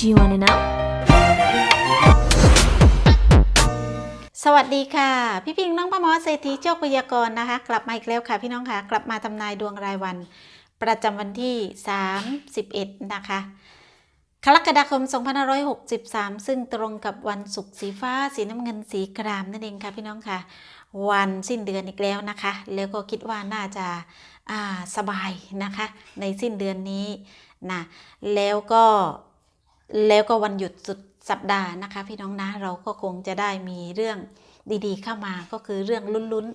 Do you wanna know? สวัสดีค่ะ พี่พิงน้องป้าหมอเศรษฐีโชคพยากรณ์นะคะ กลับมาอีกแล้วค่ะพี่น้องค่ะกลับมาทำนายดวงรายวัน ประจำวันที่ 31 นะคะกรกฎาคม 2563 ซึ่งตรงกับวันศุกร์สีฟ้า สีน้ำเงินสีครามนั่นเองค่ะพี่น้องค่ะ วันสิ้นเดือนอีกแล้วนะคะ แล้วก็คิดว่าน่าจะาสบายนะคะ ในสิ้นเดือนนี้นะแล้วก็ แล้วก็วันหยุดสุดสัปดาห์นะคะ พี่น้องนะเราก็คงจะได้มีเรื่องดีๆ เข้ามาก็คือเรื่องลุ้น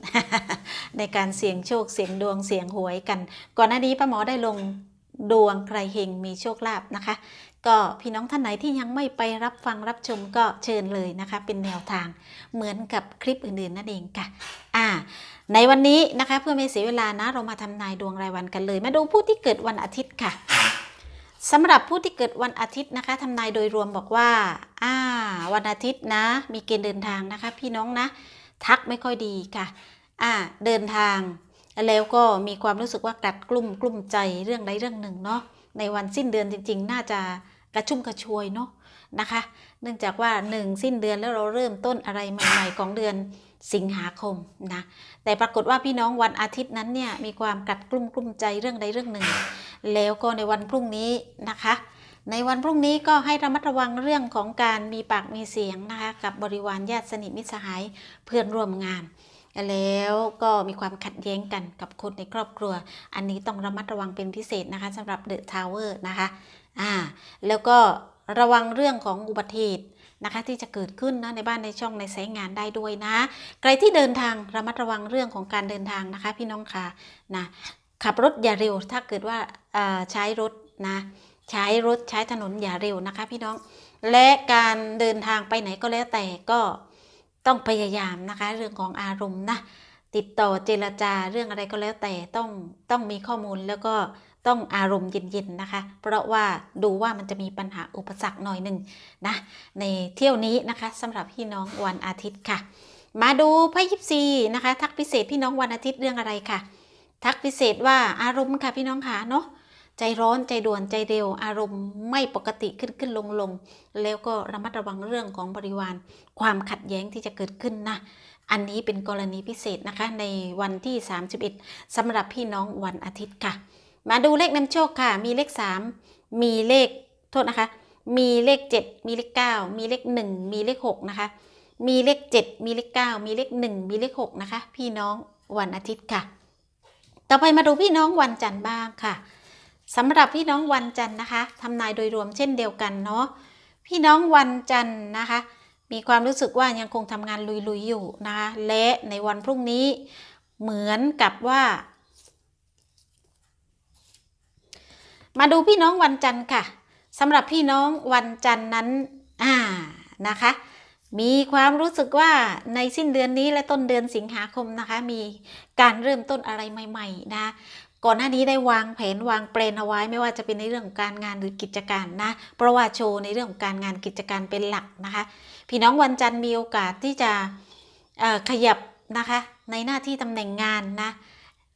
ๆ ในการเสี่ยงโชคเสี่ยงดวงเสี่ยงหวยกัน ก่อนหน้านี้ป้าหมอได้ลงดวงใครเฮงมีโชคลาภนะคะ ก็พี่น้องท่านไหนที่ยังไม่ไปรับฟังรับชมก็เชิญเลยนะคะ เป็นแนวทางเหมือนกับคลิปอื่นๆนั่นเองค่ะ อ่า ในวันนี้นะคะเพื่อไม่เสียเวลานะ เรามาทำนายดวงรายวันกันเลย มาดูผู้ที่เกิดวันอาทิตย์ค่ะ สำหรับผู้ที่เกิดวันอาทิตย์นะคะทำนายโดยรวมบอกว่าอ่า วันอาทิตย์นะ มีเกณฑ์เดินทางนะคะ พี่น้องนะ ทักไม่ค่อยดีค่ะอ่าเดินทางแล้วก็มีความรู้สึกว่ากัดกลุ่มกลุ่มใจเรื่องใดเรื่องหนึ่งเนาะในวันสิ้นเดือนจริง ๆ น่าจะกระชุ่มกระชวยเนาะนะคะ เนื่องจากว่าหนึ่งสิ้นเดือนแล้วเราเริ่มต้นอะไรใหม่ๆของเดือนสิงหาคมนะแต่ปรากฏว่าพี่น้องวันอาทิตย์นั้นเนี่ยมีความกัดกลุ่มกลุ่มใจเรื่องใดเรื่องหนึ่ง แล้วก็ในวันพรุ่งนี้นะคะ ในวันพรุ่งนี้ก็ให้ระมัดระวังเรื่องของการมีปากมีเสียงนะคะ กับบริวารญาติสนิทมิตรสหายเพื่อนร่วมงาน แล้วก็มีความขัดแย้งกันกับคนในครอบครัว อันนี้ต้องระมัดระวังเป็นพิเศษนะคะสำหรับเดอะทาวเวอร์นะคะอ่าแล้วก็ระวังเรื่องของอุบัติเหตุนะคะที่จะเกิดขึ้นนะในบ้านในช่องในสายงานได้ด้วยนะ ใครที่เดินทางระมัดระวังเรื่องของการเดินทางนะคะ พี่น้องค่ะนะ ขับรถอย่าเร็ว ถ้าเกิดว่าใช้รถนะใช้รถใช้ถนนอย่าเร็วนะคะพี่น้อง และการเดินทางไปไหนก็แล้วแต่ก็ต้องพยายามนะคะเรื่องของอารมณ์นะติดต่อเจรจาเรื่องอะไรก็แล้วแต่ต้องต้องมีข้อมูลแล้วก็ต้องอารมณ์เย็นๆนะคะ เพราะว่าดูว่ามันจะมีปัญหาอุปสรรคหน่อยหนึ่งนะในเที่ยวนี้นะคะสำหรับพี่น้องวันอาทิตย์ค่ะ มาดูไพ่ยิปซีนะคะ ทักพิเศษพี่น้องวันอาทิตย์เรื่องอะไรค่ะ ทักพิเศษว่าอารมณ์ค่ะพี่น้องค่ะเนาะใจร้อนใจด่วนใจเร็ว อารมณ์ไม่ปกติขึ้นขึ้นลงลงแล้วก็ระมัดระวังเรื่องของบริวาร ความขัดแย้งที่จะเกิดขึ้นนะ อันนี้เป็นกรณีพิเศษนะคะ ในวันที่ 31สำหรับพี่น้องวันอาทิตย์ค่ะ มาดูเลขนำโชคค่ะ มีเลข 3 มีเลขโทษนะคะ มีเลข 7 มีเลข 9 มีเลข 1 มีเลข 6 นะคะ มีเลข 7 มีเลข 9 มีเลข 1 มีเลข 6 นะคะ พี่น้องวันอาทิตย์ค่ะ ต่อไปมาดูพี่น้องวันจันทร์บ้างค่ะสำหรับพี่น้องวันจันทร์นะคะทำนายโดยรวมเช่นเดียวกันเนาะพี่น้องวันจันทร์นะคะ มีความรู้สึกว่ายังคงทำงานลุยๆอยู่นะคะและในวันพรุ่งนี้เหมือนกับว่า มาดูพี่น้องวันจันทร์ค่ะสำหรับพี่น้องวันจันทร์นั้นอ่านะคะ มีความรู้สึกว่าในสิ้นเดือนนี้และต้นเดือนสิงหาคมนะคะ มีการเริ่มต้นอะไรใหม่ ๆ นะก่อนหน้านี้ได้วางแผนวางแปลนเอาไว้ไม่ว่าจะเป็นในเรื่องของการงานหรือกิจการนะ เพราะว่าโชว์ในเรื่องของการงานกิจการเป็นหลักนะคะ พี่น้องวันจันทร์มีโอกาสที่จะขยับนะคะ ในหน้าที่ตำแหน่งงานนะ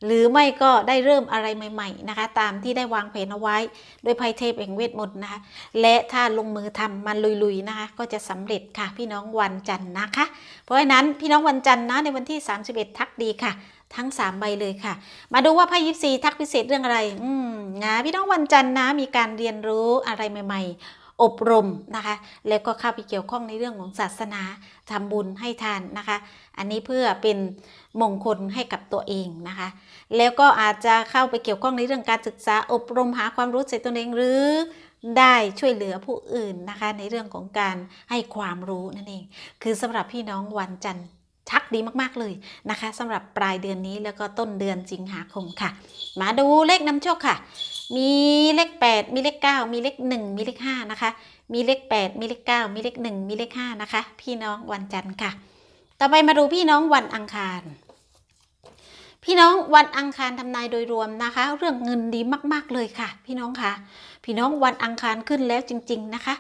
หรือไม่ก็ได้เริ่มอะไรใหม่ๆนะคะ ตามที่ได้วางแผนเอาไว้ด้วยไพ่เทพแห่งเวทมนต์นะคะ และถ้าลงมือทำมันลุยๆนะคะ ก็จะสำเร็จค่ะ พี่น้องวันจันทร์นะคะ เพราะฉะนั้นพี่น้องวันจันทร์นะในวันที่ 31 ทักดีค่ะ ทั้ง 3 ใบเลยค่ะ มาดูว่าไพ่ยิปซีทักพิเศษเรื่องอะไร อืมนะพี่น้องวันจันทร์นะมีการเรียนรู้อะไรใหม่ ๆอบรมนะคะ แล้วก็เข้าไปเกี่ยวข้องในเรื่องของศาสนาทำบุญให้ทานนะคะ อันนี้เพื่อเป็น มงคลให้กับตัวเองนะคะ แล้วก็อาจจะเข้าไปเกี่ยวข้องในเรื่องการศึกษาอบรมหาความรู้ใส่ตนเองหรือได้ช่วยเหลือผู้อื่นนะคะ ในเรื่องของการให้ความรู้นั่นเอง คือสำหรับพี่น้องวันจันทร์ชักดีมากๆเลยนะคะสำหรับปลายเดือนนี้แล้วก็ต้นเดือนสิงหาคมค่ะ มาดูเลขนำโชคค่ะ มีเลข 8 มีเลข 9 มีเลข 1 มีเลข 5 นะคะ มีเลข 8 มีเลข 9 มีเลข 1 มีเลข 5 นะคะ พี่น้องวันจันทร์ค่ะ ต่อไปมาดูพี่น้องวันอังคาร พี่น้องวันอังคารทำนายโดยรวมนะคะ เรื่องเงินดีมาก ๆเลยค่ะ พี่น้องค่ะ พี่น้องวันอังคารขึ้นแล้วจริง ๆนะคะ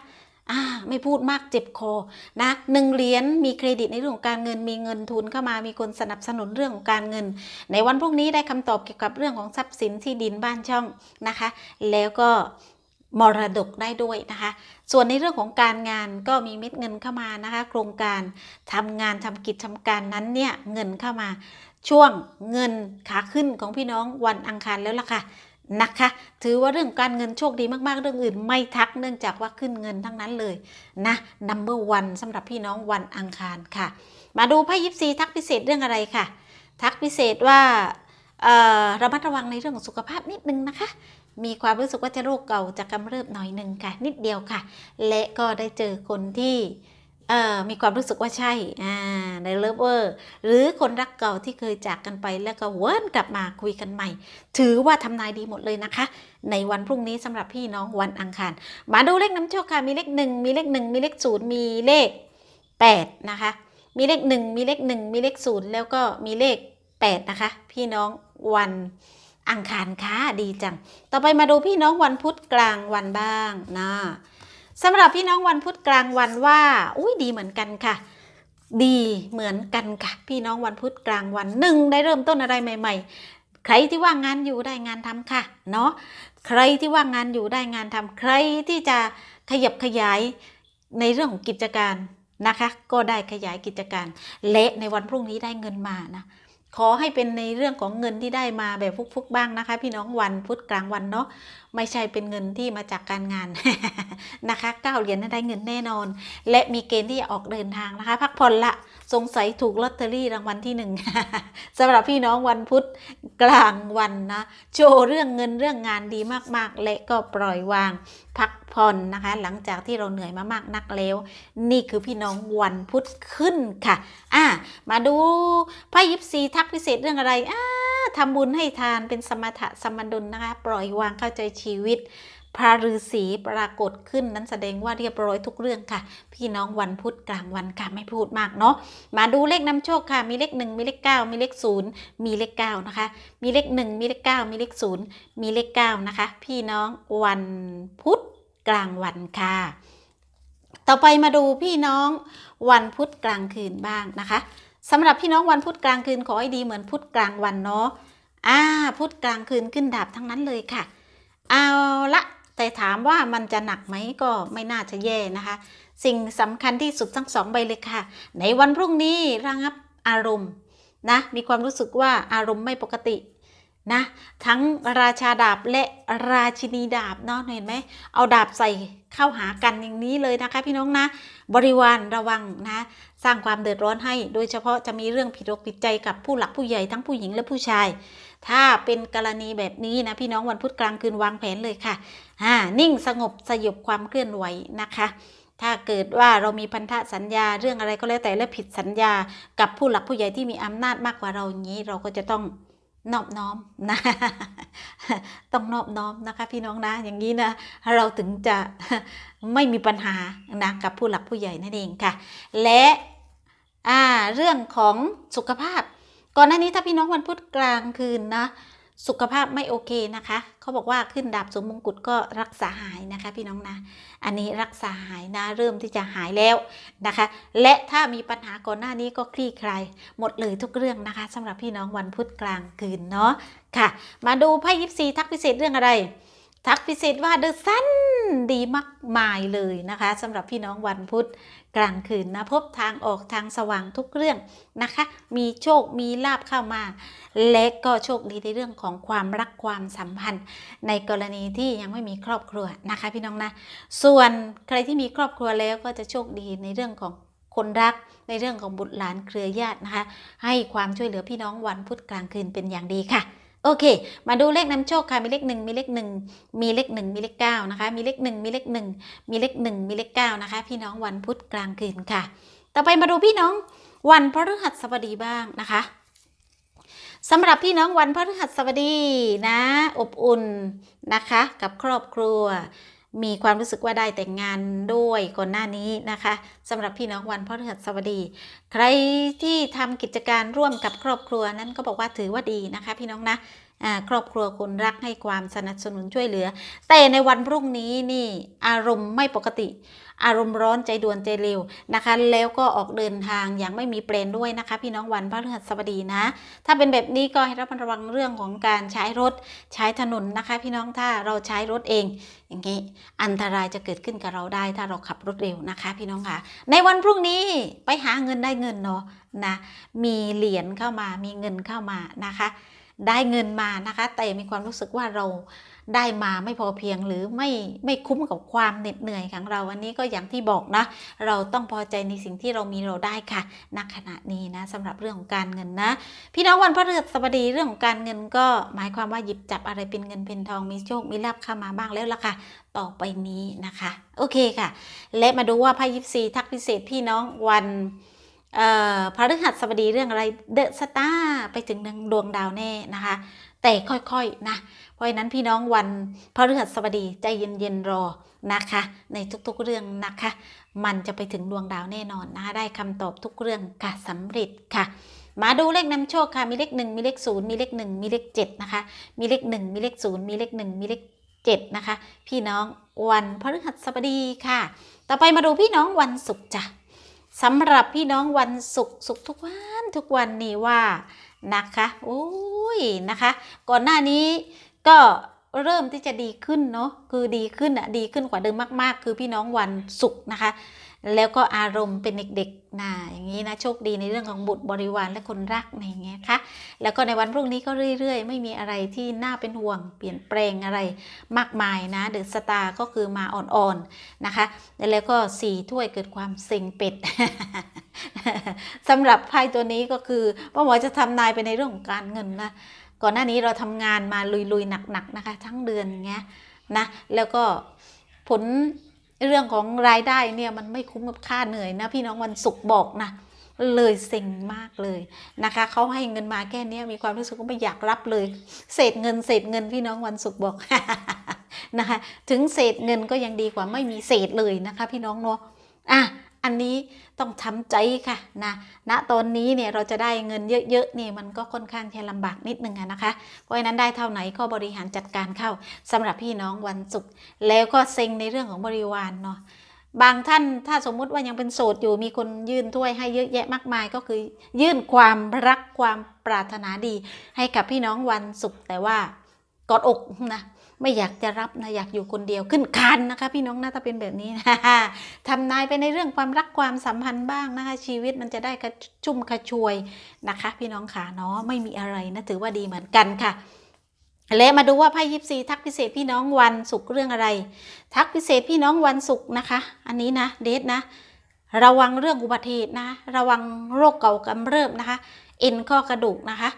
อ่าไม่พูดมากเจ็บคอนะหนึ่งเหรียญมีเครดิตในเรื่องของการเงินมีเงินทุนเข้ามามีคนสนับสนุนเรื่องของการเงิน ในวันพรุ่งนี้ได้คำตอบเกี่ยวกับเรื่องของทรัพย์สินที่ดินบ้านช่องนะคะ แล้วก็มรดกได้ด้วยนะคะ ส่วนในเรื่องของการงานก็มีเม็ดเงินเข้ามานะคะ โครงการทำงานทำกิจทำการนั้นเนี่ยเงินเข้ามา ช่วงเงินขาขึ้นของพี่น้องวันอังคารแล้วล่ะค่ะนะคะ ถือว่าเรื่องการเงินโชคดีมากๆ เรื่องอื่นไม่ทักเนื่องจากว่าขึ้นเงินทั้งนั้นเลยนะ number one สำหรับพี่น้องวันอังคารค่ะ มาดูไพ่ยิปซีทักพิเศษเรื่องอะไรค่ะ ทักพิเศษว่าเออระมัดระวังในเรื่องของสุขภาพนิดนึงนะคะ มีความรู้สึกว่าจะโรคเก่าจะกำเริบหน่อยหนึ่งค่ะ นิดเดียวค่ะ และก็ได้เจอคนที่ มีความรู้สึกว่าใช่ในเลิฟเวอร์หรือคนรักเก่าที่เคยจากกันไปแล้วก็วนกลับมาคุยกันใหม่ ถือว่าทำนายดีหมดเลยนะคะ ในวันพรุ่งนี้สำหรับพี่น้องวันอังคาร มาดูเลขน้ำโชคค่ะ มีเลขหนึ่งมีเลขหนึ่งมีเลขศูนย์มีเลขแปดนะคะ มีเลขหนึ่งมีเลขหนึ่งมีเลขศูนย์แล้วก็มีเลขแปดนะคะ พี่น้องวันอังคารค่ะดีจัง ต่อไปมาดูพี่น้องวันพุธกลางวันบ้างนะ สำหรับพี่น้องวันพุธกลางวันว่า อุ้ยดีเหมือนกันค่ะ ดีเหมือนกันค่ะ พี่น้องวันพุธกลางวันหนึ่งได้เริ่มต้นอะไรใหม่ ๆ ใครที่ว่างงานอยู่ได้งานทำค่ะ เนาะใครที่ว่างงานอยู่ได้งานทำใครที่จะขยับขยายในเรื่องของกิจการนะคะ ก็ได้ขยายกิจการ และในวันพรุ่งนี้ได้เงินมานะ ขอให้เป็นในเรื่องของเงินที่ได้มาแบบฟุกๆบ้างนะคะ พี่น้องวันพุธกลางวันเนาะไม่ใช่เป็นเงินที่มาจากการงานนะคะเก้าเหรียญนั้นได้เงินแน่นอน และมีเกณฑ์ที่จะออกเดินทางนะคะ พักผ่อนละสงสัยถูกลอตเตอรี่รางวัลที่หนึ่งสำหรับพี่น้องวันพุธกลางวันนะ โชว์เรื่องเงินเรื่องงานดีมากๆ และก็ปล่อยวางพักผ่อนนะคะ หลังจากที่เราเหนื่อยมามากนักแล้ว นี่คือพี่น้องวันพุธขึ้นค่ะ อะมาดูไพ่ยิปซีทักพิเศษเรื่องอะไรอ่าทำบุญให้ทานเป็นสมถะสมดุลนะคะ ปล่อยวางเข้าใจชีวิต พระฤาษีปรากฏขึ้นนั้นแสดงว่าเรียบร้อยทุกเรื่องค่ะ พี่น้องวันพุธกลางวันค่ะไม่พูดมากเนาะมาดูเลขนำโชคค่ะ มีเลขหนึ่งมีเลขเก้ามีเลขศูนย์มีเลขเก้านะคะ มีเลขหนึ่งมีเลขเก้ามีเลขศูนย์มีเลขเก้านะคะ พี่น้องวันพุธกลางวันค่ะ ต่อไปมาดูพี่น้องวันพุธกลางคืนบ้างนะคะสำหรับพี่น้องวันพุธกลางคืนขอให้ดีเหมือนพุธกลางวันเนาะอ่าพุธกลางคืนขึ้นดาบทั้งนั้นเลยค่ะ เอาละ แต่ถามว่ามันจะหนักไหมก็ไม่น่าจะแย่นะคะ สิ่งสำคัญที่สุดทั้งสองใบเลยค่ะ ในวันพรุ่งนี้ระงับอารมณ์นะมีความรู้สึกว่าอารมณ์ไม่ปกตินะทั้งราชาดาบและราชินีดาบเนาะเห็นไหมเอาดาบใส่เข้าหากันอย่างนี้เลยนะคะ พี่น้องนะ บริวารระวังนะ สร้างความเดือดร้อนให้ โดยเฉพาะจะมีเรื่องผิดอกผิดใจกับผู้หลักผู้ใหญ่ทั้งผู้หญิงและผู้ชาย ถ้าเป็นกรณีแบบนี้นะพี่น้องวันพุธกลางคืนวางแผนเลยค่ะอ่านิ่งสงบสยบความเคลื่อนไหวนะคะถ้าเกิดว่าเรามีพันธะสัญญาเรื่องอะไรก็แล้วแต่และผิดสัญญากับผู้หลักผู้ใหญ่ที่มีอำนาจมากกว่าเราอย่างนี้ เราก็จะต้องนอบน้อมนะต้องนอบน้อมนะคะ พี่น้องนะ อย่างนี้นะเราถึงจะไม่มีปัญหานะกับผู้หลักผู้ใหญ่นั่นเองค่ะ และเรื่องของสุขภาพ ก่อนหน้านี้ถ้าพี่น้องวันพุธกลางคืนนะสุขภาพไม่โอเคนะคะ เขาบอกว่าขึ้นดาบสมมงกุฎก็รักษาหายนะคะ พี่น้องนะ อันนี้รักษาหายนะเริ่มที่จะหายแล้วนะคะ และถ้ามีปัญหาก่อนหน้านี้ก็คลี่คลายหมดเลยทุกเรื่องนะคะสำหรับพี่น้องวันพุธกลางคืนเนาะค่ะ มาดูไพ่ยิปซีทักพิเศษเรื่องอะไร ทักพิเศษว่าเดอะซันดีมากมายเลยนะคะสำหรับพี่น้องวันพุธ กลางคืนนะพบทางออกทางสว่างทุกเรื่องนะคะ มีโชคมีลาบเข้ามา และก็โชคดีในเรื่องของความรักความสัมพันธ์ ในกรณีที่ยังไม่มีครอบครัวนะคะพี่น้องนะ ส่วนใครที่มีครอบครัวแล้วก็จะโชคดีในเรื่องของคนรักในเรื่องของบุตรหลานเครือญาตินะคะ ให้ความช่วยเหลือพี่น้องวันพุธกลางคืนเป็นอย่างดีค่ะ โอเค มาดูเลขนำโชคค่ะ มีเลขหนึ่งมีเลขหนึ่งมีเลขหนึ่งมีเลขเก้านะคะ มีเลขหนึ่งมีเลขหนึ่งมีเลขหนึ่งมีเลขเก้านะคะ พี่น้องวันพุธกลางคืนค่ะ ต่อไปมาดูพี่น้องวันพฤหัสบดีบ้างนะคะสำหรับพี่น้องวันพฤหัสบดีนะ อบอุ่นนะคะ กับครอบครัว มีความรู้สึกว่าได้แต่งงานด้วยก่อนหน้านี้นะคะสำหรับพี่น้องวันพฤหัสบดี ใครที่ทำกิจการร่วมกับครอบครัวนั้นก็บอกว่าถือว่าดีนะคะ พี่น้องนะ ครอบครัวคุณรักให้ความสนับสนุนช่วยเหลือ แต่ในวันพรุ่งนี้นี่อารมณ์ไม่ปกติ อารมณ์ร้อนใจด่วนใจเร็วนะคะ แล้วก็ออกเดินทางอย่างไม่มีเปลนด้วยนะคะ พี่น้องวันพฤหัสบดีนะ ถ้าเป็นแบบนี้ก็ให้ระมัดระวังเรื่องของการใช้รถใช้ถนนนะคะ พี่น้องถ้าเราใช้รถเอง อย่างนี้อันตรายจะเกิดขึ้นกับเราได้ ถ้าเราขับรถเร็วนะคะ พี่น้องค่ะในวันพรุ่งนี้ไปหาเงินได้เงินเนาะนะมีเหรียญเข้ามามีเงินเข้ามานะคะ ได้เงินมานะคะ แต่มีความรู้สึกว่าเราได้มาไม่พอเพียงหรือไม่ไม่คุ้มกับความเหน็ดเหนื่อยของเราอันนี้ก็อย่างที่บอกนะ เราต้องพอใจในสิ่งที่เรามีเราได้ค่ะณขณะนี้นะสำหรับเรื่องของการเงินนะ พี่น้องวันพฤหัสบดีเรื่องของการเงินก็หมายความว่าหยิบจับอะไรเป็นเงินเป็นทองมีโชคมีลาภเข้ามาบ้างแล้วล่ะค่ะ ต่อไปนี้นะคะ โอเคค่ะ และมาดูว่าไพ่ยิปซีทักพิเศษพี่น้องวัน พฤหัสบดีเรื่องอะไรเดอะสตาร์ไปถึงดวงดาวแน่นะคะ แต่ค่อยๆนะ เพราะฉะนั้นพี่น้องวันพฤหัสบดีใจเย็นๆรอนะคะ ในทุกๆเรื่องนะคะ มันจะไปถึงดวงดาวแน่นอนนะคะได้คำตอบทุกเรื่องค่ะสำเร็จค่ะมาดูเลขนำโชคค่ะ มีเลขหนึ่งมีเลขศูนย์มีเลขหนึ่งมีเลขเจ็ดนะคะ มีเลขหนึ่งมีเลขศูนย์มีเลขหนึ่งมีเลขเจ็ดนะคะ พี่น้องวันพฤหัสบดีค่ะ ต่อไปมาดูพี่น้องวันศุกร์จ้ะ สำหรับพี่น้องวันศุกร์ศุกร์ทุกวันทุกวันนี่ว่านะคะโอ้ยนะคะ ก่อนหน้านี้ก็เริ่มที่จะดีขึ้นเนาะคือดีขึ้นอะดีขึ้นกว่าเดิมมากๆ คือพี่น้องวันศุกร์นะคะ แล้วก็อารมณ์เป็นเด็กๆนะอย่างนี้นะโชคดีในเรื่องของบุตรบริวารและคนรักในอย่างเงี้ยค่ะแล้วก็ในวันพรุ่งนี้ก็เรื่อย ๆ ไม่มีอะไรที่น่าเป็นห่วง เปลี่ยนแปลงอะไรมากมายนะเดือะสตาร์ก็คือมาอ่อนๆนะคะ แล้วก็สี่ถ้วยเกิดความเซ็งเป็ดสำหรับไพ่ตัวนี้ก็คือป้าหมอจะทำนายไปในเรื่องของการเงินนะก่อนหน้านี้เราทำงานมาลุยๆหนักๆนะคะ ทั้งเดือนอย่างเงี้ยนะแล้วก็ผล เรื่องของรายได้เนี่ยมันไม่คุ้มกับค่าเหนื่อยนะพี่น้องวันศุกร์บอกนะเลยเซ็งมากเลยนะคะเขาให้เงินมาแค่เนี้ยมีความรู้สึกว่าไม่อยากรับเลย เศษเงินเศษเงินพี่น้องวันศุกร์บอกนะคะถึงเศษเงินก็ยังดีกว่าไม่มีเศษเลยนะคะ พี่น้องเนาะอะ อันนี้ต้องทำใจค่ะนะณตอนนี้เนี่ยเราจะได้เงินเยอะๆนี่มันก็ค่อนข้างจะลำบากนิดนึงนะคะ เพราะฉะนั้นได้เท่าไหนก็บริหารจัดการเข้าสำหรับพี่น้องวันศุกร์แล้วก็เซ็งในเรื่องของบริวารเนาะบางท่านถ้าสมมุติว่ายังเป็นโสดอยู่มีคนยื่นถ้วยให้เยอะแยะมากมายก็คือ ยื่นความรักความปรารถนาดี ให้กับพี่น้องวันศุกร์แต่ว่ากอดอกนะ ไม่อยากจะรับนะอยากอยู่คนเดียวขึ้นคานนะคะ พี่น้องนะถ้าเป็นแบบนี้นะทำนายไปในเรื่องความรักความสัมพันธ์บ้างนะคะ ชีวิตมันจะได้กระชุ่มกระชวยนะคะ พี่น้องขาเนาะไม่มีอะไรนะถือว่าดีเหมือนกันค่ะและมาดูว่าไพ่ยิปซีทักพิเศษพี่น้องวันศุกร์เรื่องอะไร ทักพิเศษพี่น้องวันศุกร์นะคะ อันนี้นะเดทนะ ระวังเรื่องอุบัติเหตุนะ ระวังโรคเก่ากำเริบนะคะ เอ็นข้อกระดูกนะคะ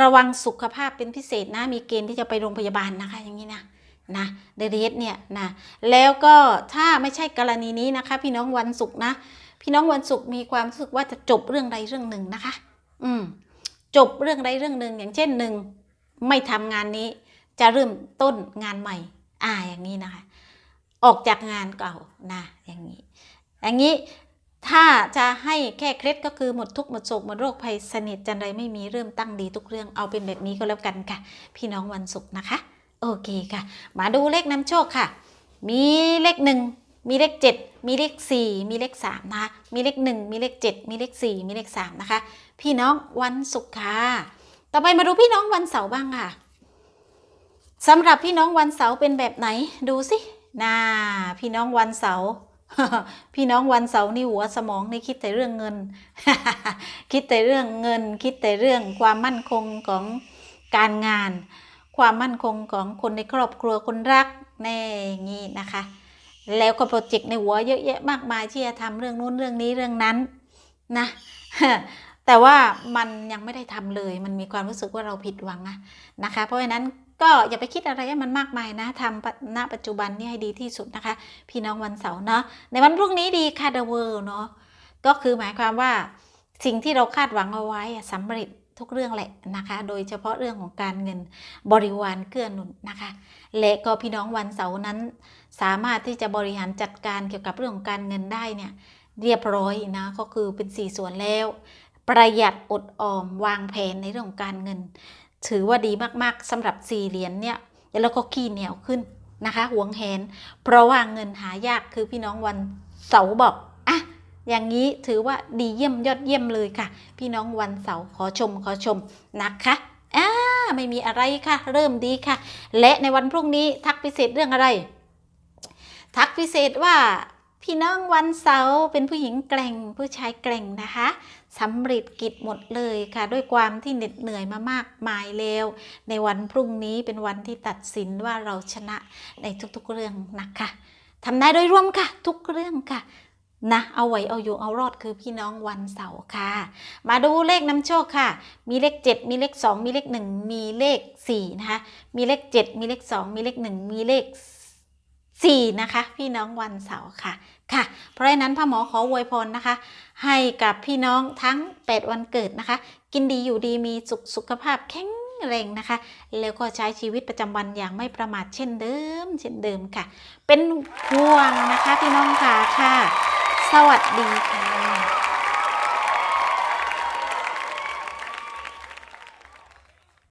ระวังสุขภาพเป็นพิเศษนะ มีเกณฑ์ที่จะไปโรงพยาบาลนะคะ อย่างนี้นะนะเดทเนี่ยนะแล้วก็ถ้าไม่ใช่กรณีนี้นะคะ พี่น้องวันศุกร์นะ พี่น้องวันศุกร์มีความรู้สึกว่าจะจบเรื่องใดเรื่องหนึ่งนะคะ อืมจบเรื่องใดเรื่องหนึ่งอย่างเช่นหนึ่งไม่ทำงานนี้ จะเริ่มต้นงานใหม่ อ่าอย่างนี้นะคะ ออกจากงานเก่านะอย่างนี้ อย่างนี้ ถ้าจะให้แค่เคล็ดก็คือหมดทุกหมดโศกหมดโรคภัยสนิทจันไรไม่มีเริ่มตั้งดีทุกเรื่องเอาเป็นแบบนี้ก็แล้วกันค่ะ พี่น้องวันศุกร์นะคะ โอเคค่ะ มาดูเลขนำโชคค่ะ มีเลขหนึ่งมีเลขเจ็ดมีเลขสี่มีเลขสามนะคะ มีเลขหนึ่งมีเลขเจ็ดมีเลขสี่มีเลขสามนะคะ พี่น้องวันศุกร์ค่ะ ต่อไปมาดูพี่น้องวันเสาร์บ้างค่ะสำหรับพี่น้องวันเสาร์เป็นแบบไหนดูสิน่าพี่น้องวันเสาร์ พี่น้องวันเสาร์นี่หัวสมองนี่คิดแต่เรื่องเงิน คิดแต่เรื่องเงิน คิดแต่เรื่องความมั่นคงของการงาน ความมั่นคงของคนในครอบครัวคนรักแน่งี้นะคะ แล้วก็โปรเจกต์ในหัวเยอะแยะมากมายที่จะทำเรื่องนู้นเรื่องนี้เรื่องนั้นนะแต่ว่ามันยังไม่ได้ทำเลย มันมีความรู้สึกว่าเราผิดหวังนะนะคะ เพราะฉะนั้น ก็อย่าไปคิดอะไรให้มันมากมายนะทำณปัจจุบันนี่ให้ดีที่สุดนะคะ พี่น้องวันเสาร์เนาะในวันพรุ่งนี้ดีค่ะเดอะเวิลเนาะก็คือหมายความว่าสิ่งที่เราคาดหวังเอาไว้สำเร็จทุกเรื่องแหละนะคะ โดยเฉพาะเรื่องของการเงินบริวารเกื้อหนุนนะคะ และก็พี่น้องวันเสาร์นั้น สามารถที่จะบริหารจัดการเกี่ยวกับเรื่องของการเงินได้เนี่ยเรียบร้อยนะก็คือเป็นสี่ส่วนแล้ว ประหยัดอดออมวางแผนในเรื่องของการเงิน ถือว่าดีมากๆสำหรับสี่เหรียญเนี่ยแล้วก็ขี้เหนียวขึ้นนะคะหวงแหน เพราะว่าเงินหายากคือพี่น้องวันเสาร์บอกอะอย่างนี้ถือว่าดีเยี่ยมยอดเยี่ยมเลยค่ะ พี่น้องวันเสาร์ขอชมขอชมนะคะอ่าไม่มีอะไรค่ะ เริ่มดีค่ะ และในวันพรุ่งนี้ทักพิเศษเรื่องอะไร ทักพิเศษว่าพี่น้องวันเสาร์เป็นผู้หญิงแกร่งผู้ชายแกร่งนะคะ สำเร็จกิจหมดเลยค่ะ ด้วยความที่เหน็ดเหนื่อยมามากมายแล้ว ในวันพรุ่งนี้เป็นวันที่ตัดสินว่าเราชนะในทุกๆเรื่องนะคะทำนายโดยรวมค่ะ ทุกเรื่องค่ะนะเอาไว้เอาอยู่เอารอดคือพี่น้องวันเสาร์ค่ะ มาดูเลขนำโชคค่ะ มีเลข 7 มีเลข 2 มีเลข 1 มีเลข4นะคะมีเลข 7 มีเลข 2 มีเลข 1 มีเลข 4 นะคะ พี่น้องวันเสาร์ค่ะค่ะ เพราะฉะนั้นพ่อหมอขออวยพรนะคะ ให้กับพี่น้องทั้ง 8 วันเกิดนะคะ กินดีอยู่ดีมีสุขสุขภาพแข็งแรงนะคะ แล้วก็ใช้ชีวิตประจำวันอย่างไม่ประมาทเช่นเดิม เช่นเดิมค่ะ เป็นห่วงนะคะพี่น้องค่ะค่ะ สวัสดีค่ะ